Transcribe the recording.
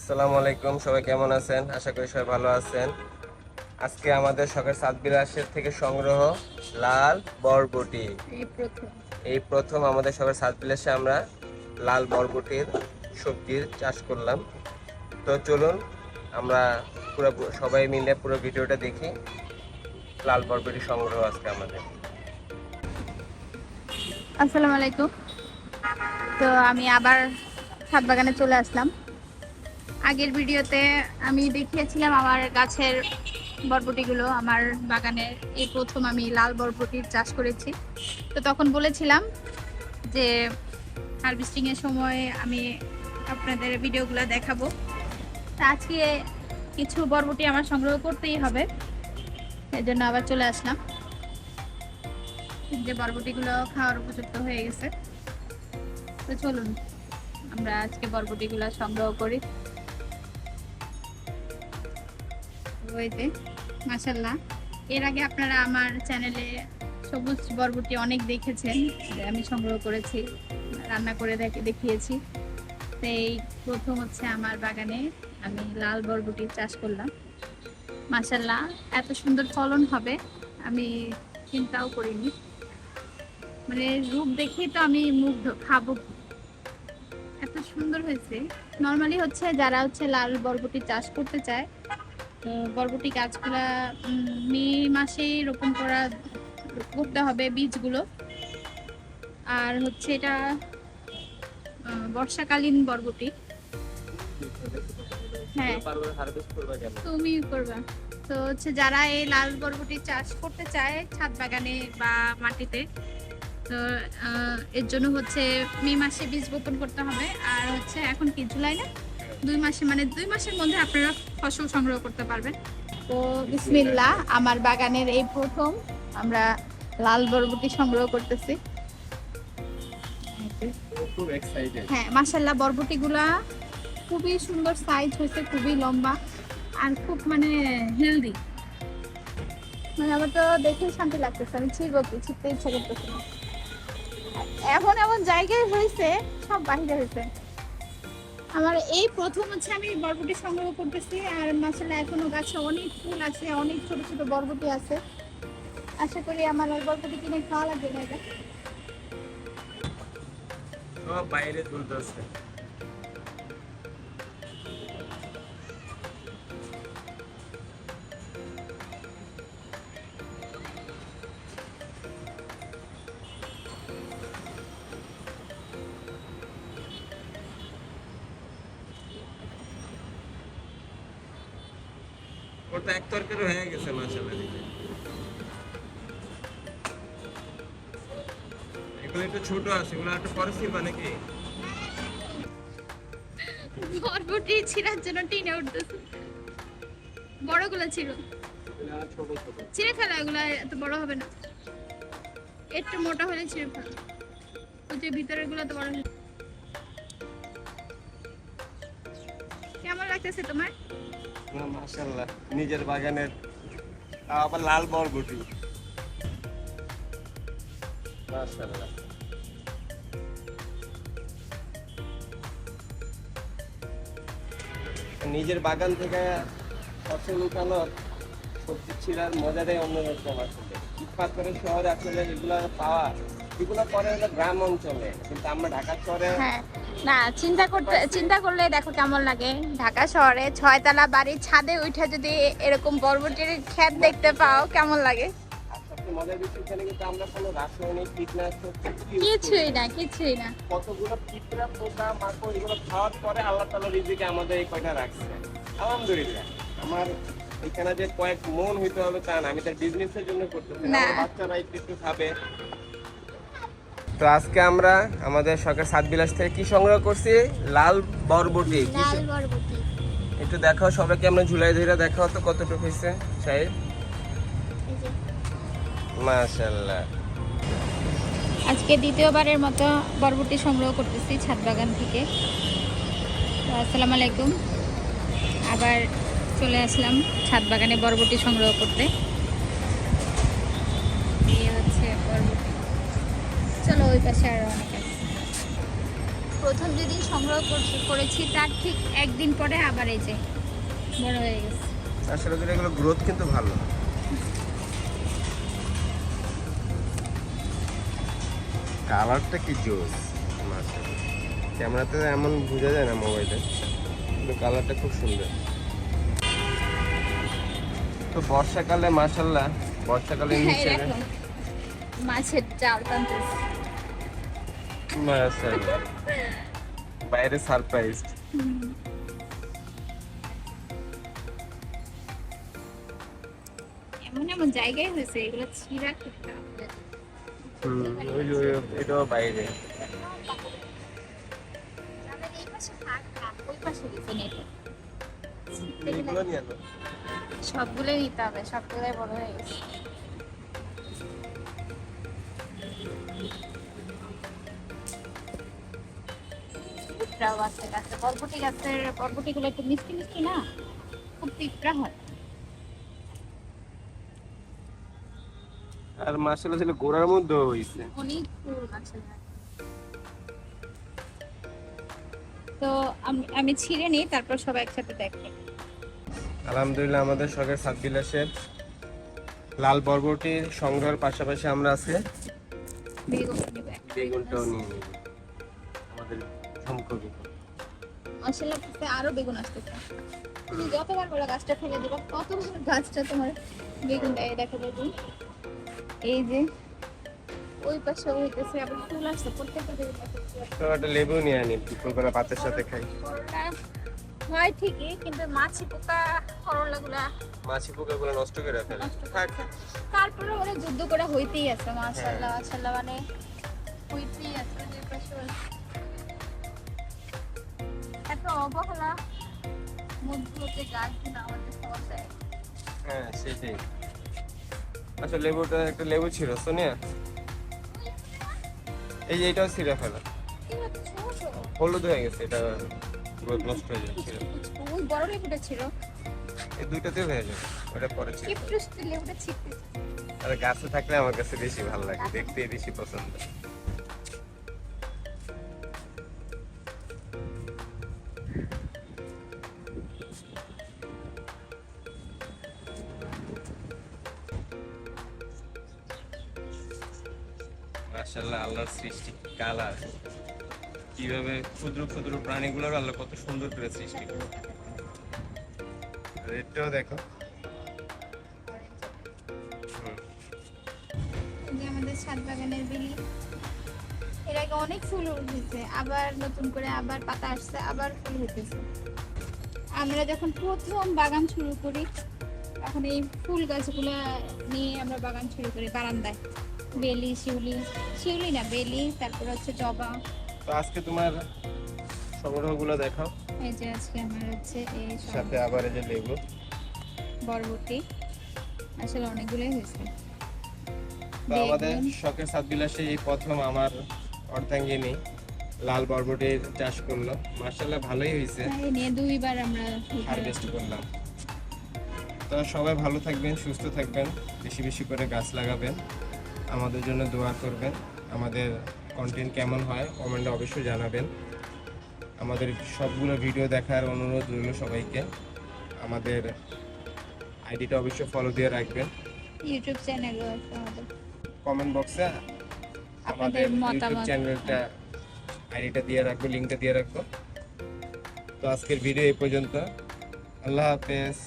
আসসালামু আলাইকুম সবাই কেমন আছেন? আশা করি সবাই ভালো আছেন। আজকে আমাদের সকাল সাত বিলাসের থেকে সংগ্রহ লাল বরবটি। এই প্রথম। আমাদের সকাল সাত বিলাসে আমরা লাল বরবটির সবজির চাষ করলাম। তো চলুন আমরা পুরো সবাই মিলে পুরো ভিডিওটা দেখি। লাল বরবটি সংগ্রহ আজকে আমাদের। আসসালামু আলাইকুম। তো আমি আবার ছাদ বাগানে চলে আসলাম। আগের ভিডিওতে আমি দেখিয়েছিলাম আমার গাছের বরবটিগুলো, আমার বাগানের এই প্রথম আমি লাল বরবটির চাষ করেছি। তো তখন বলেছিলাম যে হারভেস্টিং এর সময় আমি আপনাদের ভিডিওগুলো দেখাবো। তা আজকে কিছু বরবটি আমার সংগ্রহ করতেই হবে এর জন্য আবার চলে আসলাম। যে বরবটিগুলো খাওয়ার উপযুক্ত হয়ে গেছে। তো চলুন, আমরা আজকে বরবটিগুলো সংগ্রহ করি। যে মাসাল্লাহ এর আগে আপনারা আমার চ্যানেলে সবুজ বরবটি অনেক দেখেছেন আমি সংগ্রহ করেছি, রান্না করে দেখিয়েছি। তো এই প্রথম হচ্ছে আমার বাগানে আমি লাল বরবটি চাষ করলাম। মাসাল্লাহ এত সুন্দর ফলন হবে, আমি চিন্তাও করিনি। মানে রূপ দেখেই তো আমি মুগ্ধ খাব এত সুন্দর হয়েছে। নর্মালি হচ্ছে যারা হচ্ছে লাল বরবটি চাষ করতে চায় তো বরবটি গাছগুলা মে মাসেই রোপণ করা, করতে হবে বীজগুলো। আর হচ্ছে এটা বর্ষাকালীন বরবটি। হ্যাঁ। তুমি করবা। তো হচ্ছে যারা এই লাল বরবটি চাষ করতে চায় ছাদ বাগানে বা মাটিতে, তো এর জন্য হচ্ছে মে মাসে বীজ বপন করতে হবে। আর হচ্ছে এখন কি, জুলাই না? দুই মাসে মানে দুই মাসের মধ্যে আপনারা ফসল সংগ্রহ করতে পারবেন। তো বিসমিল্লা আমার বাগানের এই প্রথম আমরা লাল বরবটি সংগ্রহ করতেছি। খুব হ্যাঁ মাসাল্লাহ বরবটিগুলা খুবই সুন্দর সাইজ হয়েছে খুবই লম্বা আর খুব মানে হেলদি মানে আমার তো দেখে শান্তি লাগতেছে আমি ছিড়বো কি? ছিটতে ইচ্ছা করতেছে। এমন এমন জায়গায় হয়েছে সব বাহিরে হয়েছে। আমার এই প্রথম হচ্ছে আমি বরবটি সংগ্রহ করতেছি, আর মাসাল্লাহ এখনও গাছে অনেক ফুল আছে, অনেক ছোট ছোট বরবটি আছে। আশা করি আমার আর বরবটি কিনে খাওয়া লাগবে না এটা। বাইরে তুলতেছে তো এক তরকারি হয়ে গেছে মাসাল্লাহ এগুলো একটু ছোট আছে, এগুলো একটু পরে ছিলবা নাকি? বরবটি ছিঁড়ার জন্য টিনে উঠতেছে। বড়গুলো ছিল ছিঁড়ে ফেলা, এগুলো এত বড় হবে না। একটু মোটা হলে ছিঁড়ে ফেলা। ওই যে ভিতরেরগুলো তো বড় কেমন লাগতেছে তোমার? নিজের বাগানের আবার লাল বরবটি। নিজের বাগান থেকে ফসল উঠানোর সবজি ছিঁড়ার মজাটাই অন্যরকম আসলে। ইটপাত করে শহরে আসলে এগুলো পাওয়া, এগুলো পরে হলো গ্রাম অঞ্চলে। কিন্তু আমরা ঢাকা শহরে হ্যাঁ। না চিন্তা করতে চিন্তা করলে দেখো কেমন লাগে। ঢাকা শহরে ছয়তলা বাড়ির ছাদে উঠে যদি এরকম বরবটির ক্ষেত দেখতে পাও কেমন লাগে? কীটনাশক কিছুই না। কিছুই না। কতগুলো পিঁপড়া পোকা মাকড় এগুলো খাওয়ার পরে আল্লাহ তালা রিজিকে আমাদের এই কয়টা রাখছে। আলহামদুলিল্লাহ। আমার এখানে যে কয়েক মন হইতে হবে তা না আমি তার বিজনেসের জন্য করতেছি না। বাচ্চারা একটু একটু খাবে। তো আজকে আমরা আমাদের সরকার সাত বিলাস থেকে কি সংগ্রহ করছি? লাল বরবটি। কি লাল বরবটি। একটু দেখাও সবাইকে আমরা ঝুলাই ধরে দেখাও তো কতটুকু হয়েছে সাহেব। মাশাল্লাহ আজকে দ্বিতীয়বারের মতো বরবটি সংগ্রহ করতেছি ছাদ বাগান থেকে। তো আসসালামু আলাইকুম। আবার চলে আসলাম ছাদ বাগানে বরবটি সংগ্রহ করতে। এই হচ্ছে বরবটি। চলো ওই পাশে আরও অনেক আছে। প্রথম যেদিন সংগ্রহ করেছি তার ঠিক একদিন পরে আবার এই যে বড় হয়ে গেছে। আসলে এগুলো গ্রোথ কিন্তু ভালো। কালারটা কি জোস? মাছের ক্যামেরাতে এমন বোঝা যায় না মোবাইলে কিন্তু কালারটা খুব সুন্দর। তো বর্ষাকালে মাশাল্লাহ বর্ষাকালে হিসেবে দেখো, মাছের জাল টানতেছে। বাইরে সারপ্রাইজ এমন এমন জায়গায় হয়েছে এগুলো ছিঁড়া এটাও বাইরে। সবগুলোই নিতে হবে সবগুলোই বড় হয়ে গেছে। পিঁপড়াও আছে গাছে বরবটি গাছের বরবটিগুলো একটু মিষ্টি মিষ্টি না? খুব পিঁপড়া হয়। আর মাশাল্লাহ ছিল গোড়ার অনেক ফুল আছে তো আমি আমি ছিঁড়ে নিই তারপর সব একসাথে দেখব আলহামদুলিল্লাহ আমাদের শখের সাত বিলাসের লাল বরবটির সংগ্রহের পাশাপাশি আমরা একটা বেগুনটাও নিয়ে নিব। আমাদের ঝুমকো বেগুন মশলা করতে আরও বেগুন আসতেছে। তুমি যতবার বলে গাছটা ফেলে দিবা ততবার গাছটা তোমার বেগুন দেয় দেখো বেগুন এই যে ওই পাশে হইতেছে আবার ফুল আসছে প্রত্যেকটা বেগুন। তো একটা লেবু নিয়ে আনি দুপুর করে ভাতের সাথে খাই। হয় ঠিকই কিন্তু মাছি পোকা করলা গুলা মাছি পোকাগুলো নষ্ট করে ফেলে। তারপরে ওরা যুদ্ধ করে হইতেই আছে মাশাআল্লাহ মাশাআল্লাহ মানে হইতেই আছে যে পাশে এত অবহেলা মধ্যে গাছগুলো আমাদের পাওয়া যায় হ্যাঁ সেটাই। আচ্ছা লেবুটা একটা লেবু ছিল সোনিয়া? এই যে এটাও ছিঁড়ে ফেলা। হলুদ হয়ে গেছে এটা নষ্ট হয়ে যাচ্ছিল ওই বড় লেবুটা ছিল এই দুইটাতেও হয়ে যাবে ওটা পরে ছিল লেবুটা ছিটতে আর গাছে থাকলে আমার কাছে বেশি ভালো লাগে দেখতে বেশি পছন্দ। মাশাআল্লাহ, আল্লাহর সৃষ্টি, কালার। কীভাবে ক্ষুদ্র ক্ষুদ্র প্রাণীগুলোর আল্লাহ কত সুন্দর করে সৃষ্টি আর দেখো। আমাদের এর আগে অনেক ফুল উঠেছে, আবার নতুন করে আবার পাতা আসছে, আবার ফুল আমরা যখন প্রথম বাগান শুরু করি, তখন এই ফুল নিয়ে আমরা বাগান শুরু করি বারান্দায়। বেলি শিউলি শিউলি না বেলি তারপর হচ্ছে জবা। তো আজকে তোমার সংগ্রহগুলো দেখাও। এই যে আজকে আমার হচ্ছে এই সাথে আবার এই যে লেবু। বরবটি। আসলে অনেকগুলোই হয়েছে। তো আমাদের শখের সাত বিলাসে এই প্রথম আমার অর্ধাঙ্গিনী লাল বরবটির চাষ করল। মার্শাল্লাহ ভালোই হয়েছে। এই নিয়ে দুইবার আমরা হারভেস্ট করলাম। তো সবাই ভালো থাকবেন সুস্থ থাকবেন। বেশি বেশি করে গাছ লাগাবেন। আমাদের জন্য দোয়া করবেন। আমাদের কন্টেন্ট কেমন হয় কমেন্টে অবশ্যই জানাবেন। আমাদের সবগুলো ভিডিও দেখার অনুরোধ রইল সবাইকে। আমাদের আইডিটা অবশ্যই ফলো দিয়ে রাখবেন। ইউটিউব চ্যানেলও আছে আমাদের। কমেন্ট বক্সে আমাদের আপনাদের ইউটিউব চ্যানেলটা আইডিটা দিয়ে রাখব লিঙ্কটা দিয়ে রাখব। তো আজকের ভিডিও এই পর্যন্ত। আল্লাহ হাফেজ।